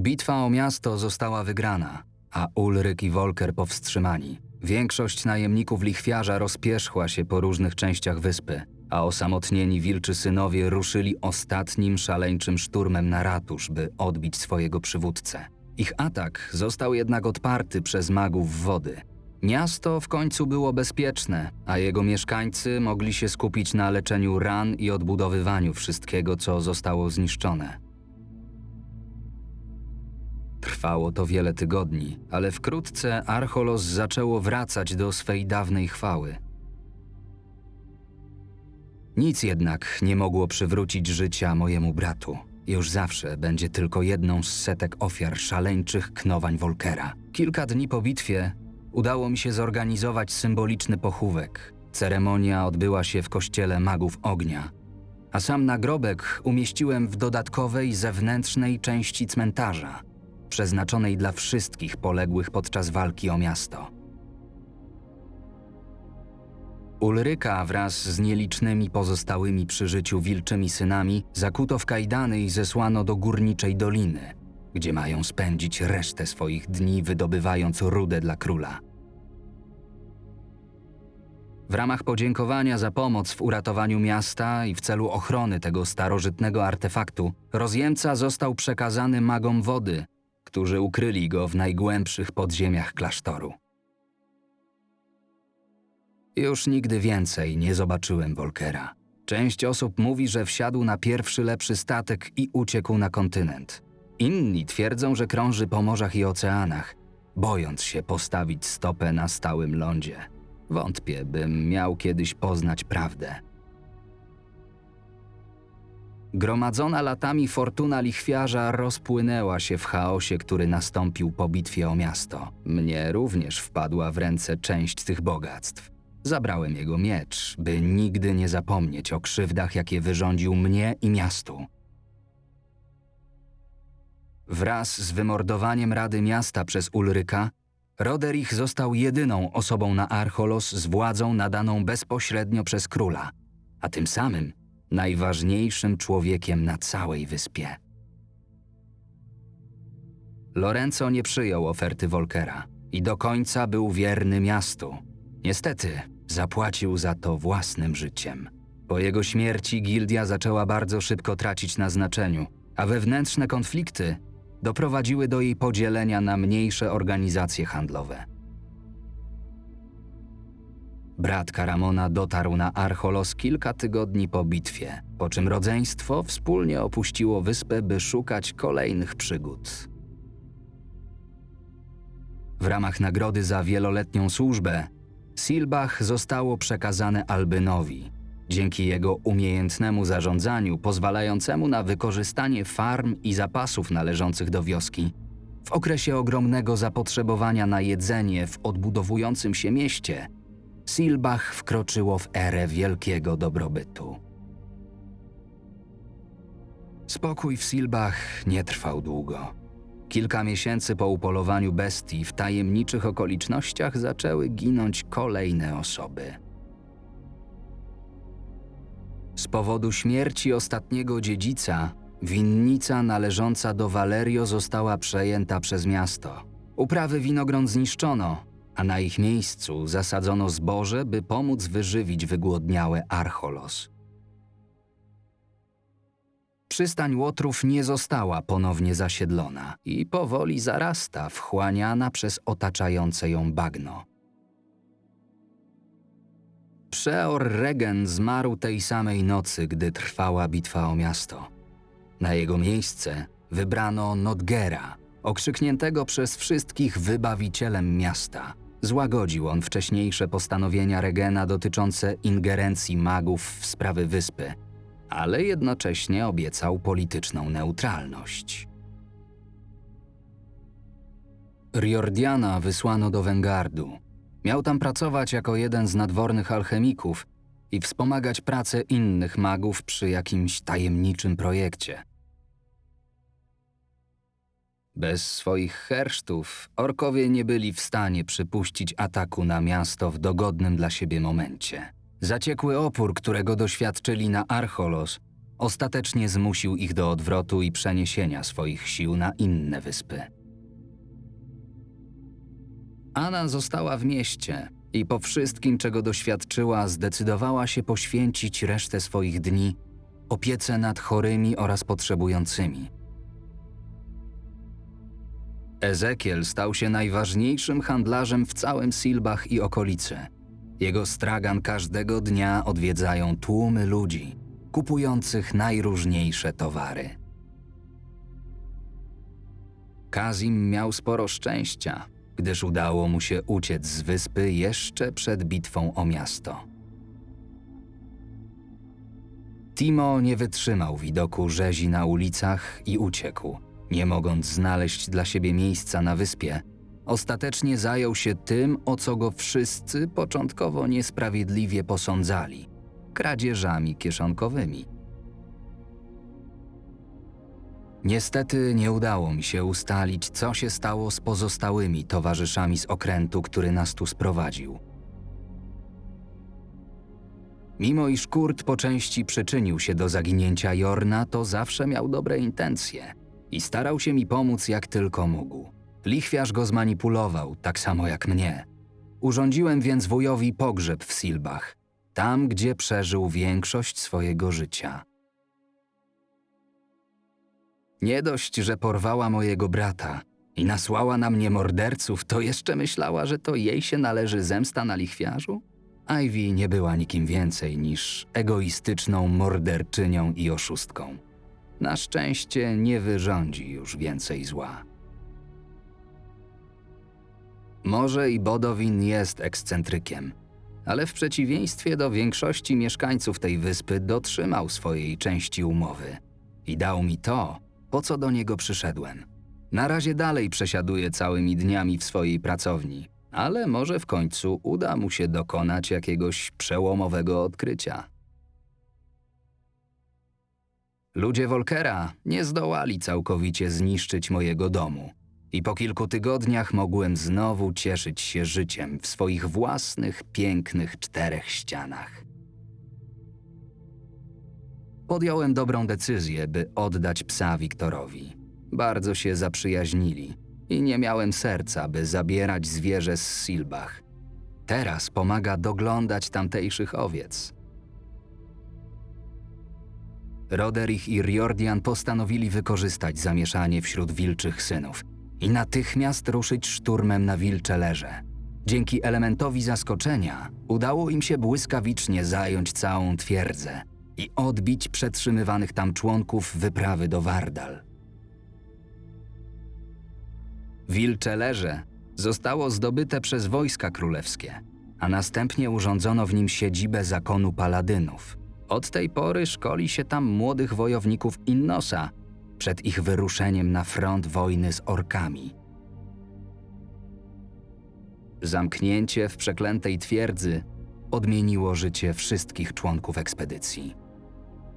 Bitwa o miasto została wygrana, a Ulryk i Volker powstrzymani. Większość najemników lichwiarza rozpierzchła się po różnych częściach wyspy, a osamotnieni wilczy synowie ruszyli ostatnim szaleńczym szturmem na ratusz, by odbić swojego przywódcę. Ich atak został jednak odparty przez magów wody. Miasto w końcu było bezpieczne, a jego mieszkańcy mogli się skupić na leczeniu ran i odbudowywaniu wszystkiego, co zostało zniszczone. Trwało to wiele tygodni, ale wkrótce Archolos zaczęło wracać do swej dawnej chwały. Nic jednak nie mogło przywrócić życia mojemu bratu. Już zawsze będzie tylko jedną z setek ofiar szaleńczych knowań Volkera. Kilka dni po bitwie udało mi się zorganizować symboliczny pochówek. Ceremonia odbyła się w kościele magów ognia, a sam nagrobek umieściłem w dodatkowej zewnętrznej części cmentarza, przeznaczonej dla wszystkich poległych podczas walki o miasto. Ulryka wraz z nielicznymi pozostałymi przy życiu wilczymi synami zakuto w kajdany i zesłano do górniczej doliny, gdzie mają spędzić resztę swoich dni wydobywając rudę dla króla. W ramach podziękowania za pomoc w uratowaniu miasta i w celu ochrony tego starożytnego artefaktu, rozjemca został przekazany magom wody, którzy ukryli go w najgłębszych podziemiach klasztoru. Już nigdy więcej nie zobaczyłem Volkera. Część osób mówi, że wsiadł na pierwszy lepszy statek i uciekł na kontynent. Inni twierdzą, że krąży po morzach i oceanach, bojąc się postawić stopę na stałym lądzie. Wątpię, bym miał kiedyś poznać prawdę. Gromadzona latami fortuna lichwiarza rozpłynęła się w chaosie, który nastąpił po bitwie o miasto. Mnie również wpadła w ręce część tych bogactw. Zabrałem jego miecz, by nigdy nie zapomnieć o krzywdach, jakie wyrządził mnie i miastu. Wraz z wymordowaniem Rady Miasta przez Ulryka, Roderich został jedyną osobą na Archolos z władzą nadaną bezpośrednio przez króla, a tym samym najważniejszym człowiekiem na całej wyspie. Lorenzo nie przyjął oferty Volkera i do końca był wierny miastu. Niestety, zapłacił za to własnym życiem. Po jego śmierci gildia zaczęła bardzo szybko tracić na znaczeniu, a wewnętrzne konflikty doprowadziły do jej podzielenia na mniejsze organizacje handlowe. Brat Karamona dotarł na Archolos kilka tygodni po bitwie, po czym rodzeństwo wspólnie opuściło wyspę, by szukać kolejnych przygód. W ramach nagrody za wieloletnią służbę Silbach zostało przekazane Albynowi, dzięki jego umiejętnemu zarządzaniu pozwalającemu na wykorzystanie farm i zapasów należących do wioski. W okresie ogromnego zapotrzebowania na jedzenie w odbudowującym się mieście, Silbach wkroczyło w erę wielkiego dobrobytu. Spokój w Silbach nie trwał długo. Kilka miesięcy po upolowaniu bestii w tajemniczych okolicznościach zaczęły ginąć kolejne osoby. Z powodu śmierci ostatniego dziedzica, winnica należąca do Valerio została przejęta przez miasto. Uprawy winogron zniszczono, a na ich miejscu zasadzono zboże, by pomóc wyżywić wygłodniałe Archolos. Przystań Łotrów nie została ponownie zasiedlona i powoli zarasta, wchłaniana przez otaczające ją bagno. Przeor Regen zmarł tej samej nocy, gdy trwała bitwa o miasto. Na jego miejsce wybrano Nodgera, okrzykniętego przez wszystkich wybawicielem miasta. Złagodził on wcześniejsze postanowienia Regena dotyczące ingerencji magów w sprawy wyspy, ale jednocześnie obiecał polityczną neutralność. Riordiana wysłano do Wengardu. Miał tam pracować jako jeden z nadwornych alchemików i wspomagać pracę innych magów przy jakimś tajemniczym projekcie. Bez swoich hersztów orkowie nie byli w stanie przypuścić ataku na miasto w dogodnym dla siebie momencie. Zaciekły opór, którego doświadczyli na Archolos, ostatecznie zmusił ich do odwrotu i przeniesienia swoich sił na inne wyspy. Anna została w mieście i po wszystkim, czego doświadczyła, zdecydowała się poświęcić resztę swoich dni opiece nad chorymi oraz potrzebującymi. Ezekiel stał się najważniejszym handlarzem w całym Silbach i okolicy. Jego stragan każdego dnia odwiedzają tłumy ludzi, kupujących najróżniejsze towary. Kazim miał sporo szczęścia, gdyż udało mu się uciec z wyspy jeszcze przed bitwą o miasto. Timo nie wytrzymał widoku rzezi na ulicach i uciekł, nie mogąc znaleźć dla siebie miejsca na wyspie. Ostatecznie zajął się tym, o co go wszyscy początkowo niesprawiedliwie posądzali kradzieżami kieszonkowymi. Niestety nie udało mi się ustalić, co się stało z pozostałymi towarzyszami z okrętu, który nas tu sprowadził. Mimo iż Kurt po części przyczynił się do zaginięcia Jorna, to zawsze miał dobre intencje i starał się mi pomóc jak tylko mógł. Lichwiarz go zmanipulował, tak samo jak mnie. Urządziłem więc wujowi pogrzeb w Silbach, tam gdzie przeżył większość swojego życia. Nie dość, że porwała mojego brata i nasłała na mnie morderców, to jeszcze myślała, że to jej się należy zemsta na lichwiarzu? Ivy nie była nikim więcej niż egoistyczną morderczynią i oszustką. Na szczęście nie wyrządzi już więcej zła. Może i Bodowin jest ekscentrykiem, ale w przeciwieństwie do większości mieszkańców tej wyspy dotrzymał swojej części umowy i dał mi to, po co do niego przyszedłem. Na razie dalej przesiaduje całymi dniami w swojej pracowni, ale może w końcu uda mu się dokonać jakiegoś przełomowego odkrycia. Ludzie Volkera nie zdołali całkowicie zniszczyć mojego domu i po kilku tygodniach mogłem znowu cieszyć się życiem w swoich własnych, pięknych czterech ścianach. Podjąłem dobrą decyzję, by oddać psa Wiktorowi. Bardzo się zaprzyjaźnili i nie miałem serca, by zabierać zwierzę z Silbach. Teraz pomaga doglądać tamtejszych owiec. Roderich i Riordian postanowili wykorzystać zamieszanie wśród wilczych synów i natychmiast ruszyć szturmem na wilcze leże. Dzięki elementowi zaskoczenia udało im się błyskawicznie zająć całą twierdzę i odbić przetrzymywanych tam członków wyprawy do Wardal. Wilcze leże zostało zdobyte przez wojska królewskie, a następnie urządzono w nim siedzibę zakonu paladynów. Od tej pory szkoli się tam młodych wojowników Innosa przed ich wyruszeniem na front wojny z orkami. Zamknięcie w przeklętej twierdzy odmieniło życie wszystkich członków ekspedycji.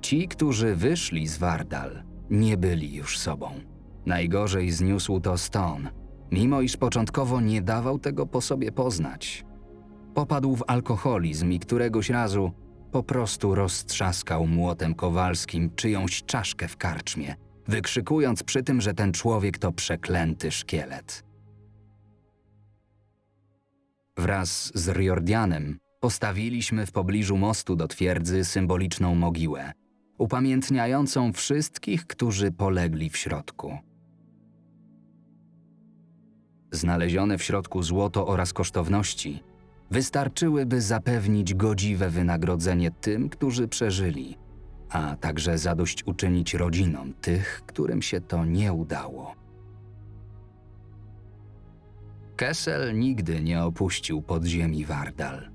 Ci, którzy wyszli z Wardal, nie byli już sobą. Najgorzej zniósł to Stone, mimo iż początkowo nie dawał tego po sobie poznać. Popadł w alkoholizm i któregoś razu po prostu roztrzaskał młotem kowalskim czyjąś czaszkę w karczmie, wykrzykując przy tym, że ten człowiek to przeklęty szkielet. Wraz z Riordianem postawiliśmy w pobliżu mostu do twierdzy symboliczną mogiłę, upamiętniającą wszystkich, którzy polegli w środku. Znalezione w środku złoto oraz kosztowności wystarczyłyby zapewnić godziwe wynagrodzenie tym, którzy przeżyli, a także zadośćuczynić rodzinom tych, którym się to nie udało. Kessel nigdy nie opuścił podziemi Wardal.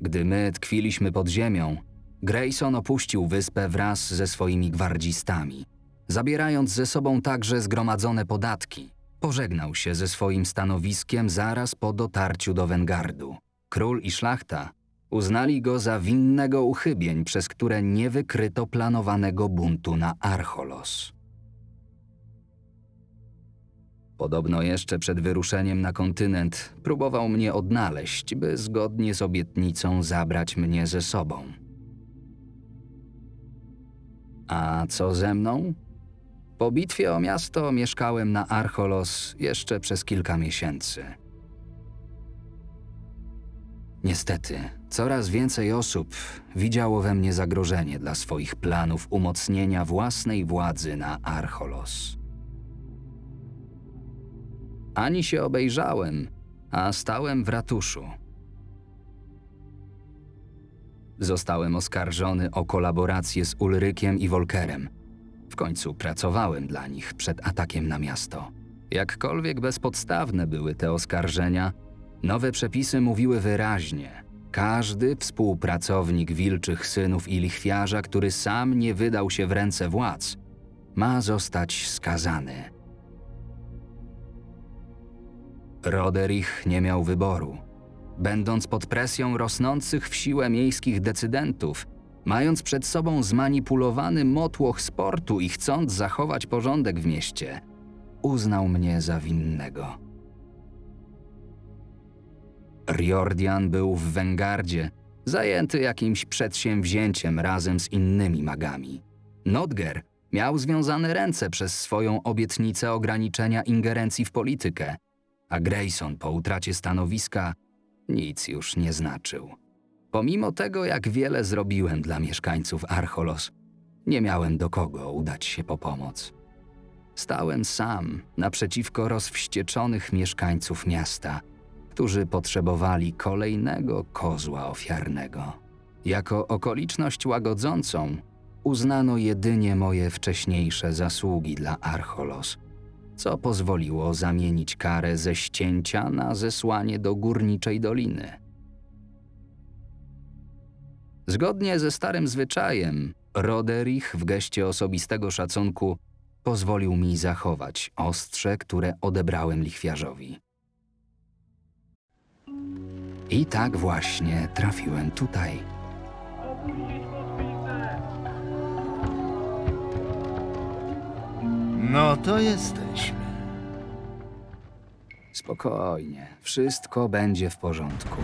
Gdy my tkwiliśmy pod ziemią, Grayson opuścił wyspę wraz ze swoimi gwardzistami, zabierając ze sobą także zgromadzone podatki. Pożegnał się ze swoim stanowiskiem zaraz po dotarciu do Wengardu. Król i szlachta uznali go za winnego uchybień, przez które nie wykryto planowanego buntu na Archolos. Podobno jeszcze przed wyruszeniem na kontynent próbował mnie odnaleźć, by zgodnie z obietnicą zabrać mnie ze sobą. A co ze mną? Po bitwie o miasto mieszkałem na Archolos jeszcze przez kilka miesięcy. Niestety, coraz więcej osób widziało we mnie zagrożenie dla swoich planów umocnienia własnej władzy na Archolos. Ani się obejrzałem, a stałem w ratuszu. Zostałem oskarżony o kolaborację z Ulrykiem i Wolkerem. W końcu pracowałem dla nich przed atakiem na miasto. Jakkolwiek bezpodstawne były te oskarżenia, nowe przepisy mówiły wyraźnie: każdy współpracownik wilczych synów i lichwiarza, który sam nie wydał się w ręce władz, ma zostać skazany. Roderich nie miał wyboru. Będąc pod presją rosnących w siłę miejskich decydentów, mając przed sobą zmanipulowany motłoch sportu i chcąc zachować porządek w mieście, uznał mnie za winnego. Riordian był w Wengardzie, zajęty jakimś przedsięwzięciem razem z innymi magami. Nodger miał związane ręce przez swoją obietnicę ograniczenia ingerencji w politykę, a Grayson po utracie stanowiska nic już nie znaczył. Pomimo tego, jak wiele zrobiłem dla mieszkańców Archolos, nie miałem do kogo udać się po pomoc. Stałem sam naprzeciwko rozwścieczonych mieszkańców miasta, którzy potrzebowali kolejnego kozła ofiarnego. Jako okoliczność łagodzącą uznano jedynie moje wcześniejsze zasługi dla Archolos, co pozwoliło zamienić karę ze ścięcia na zesłanie do górniczej doliny. Zgodnie ze starym zwyczajem, Roderich w geście osobistego szacunku pozwolił mi zachować ostrze, które odebrałem lichwiarzowi. I tak właśnie trafiłem tutaj. No to jesteśmy. Spokojnie, wszystko będzie w porządku.